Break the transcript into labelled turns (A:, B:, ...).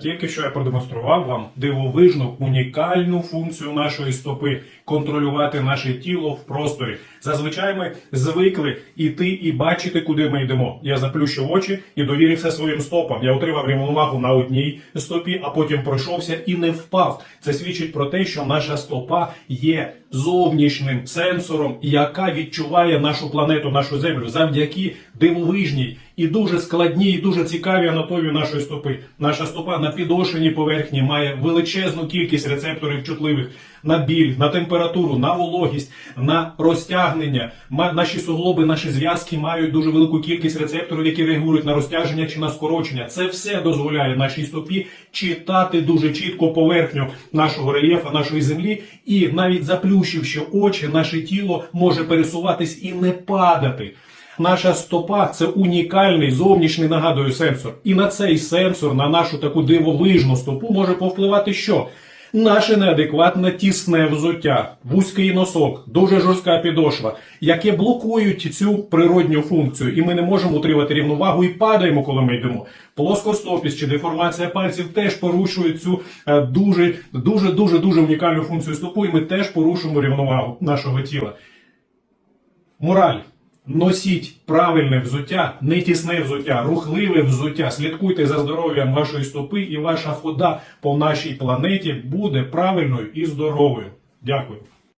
A: тільки що я продемонстрував вам дивовижну, унікальну функцію нашої стопи контролювати наше тіло в просторі. Зазвичай ми звикли іти і бачити, куди ми йдемо. Я заплющив очі і довірився своїм стопам. Я отримав рівновагу на одній стопі, а потім пройшовся і не впав. Це свідчить про те, що наша стопа є зовнішнім сенсором, яка відчуває нашу планету, нашу землю завдяки дивовижній і дуже складній, і дуже цікавій анатомії нашої стопи. Наша стопа на підошвеній поверхні має величезну кількість рецепторів чутливих на біль, на температуру, на вологість, на розтягнення. Наші суглоби, наші зв'язки мають дуже велику кількість рецепторів, які реагують на розтяження чи на скорочення. Це все дозволяє нашій стопі читати дуже чітко поверхню нашого рельєфа, нашої землі, і навіть заплющивши очі, наше тіло може пересуватись і не падати. Наша стопа це унікальний зовнішній нагадую сенсор. І на цей сенсор, на нашу таку дивовижну стопу, може повпливати що? Наше неадекватне тісне взуття, вузький носок, дуже жорстка підошва, яке блокують цю природню функцію, і ми не можемо утримати рівновагу і падаємо, коли ми йдемо. Плоскостопість чи деформація пальців теж порушують цю е, дуже дуже дуже дуже унікальну функцію стопу, і ми теж порушуємо рівновагу нашого тіла. Мораль. Носіть правильне взуття, не тісне взуття, рухливе взуття. Слідкуйте за здоров'ям вашої стопи, і ваша хода по нашій планеті буде правильною і здоровою. Дякую.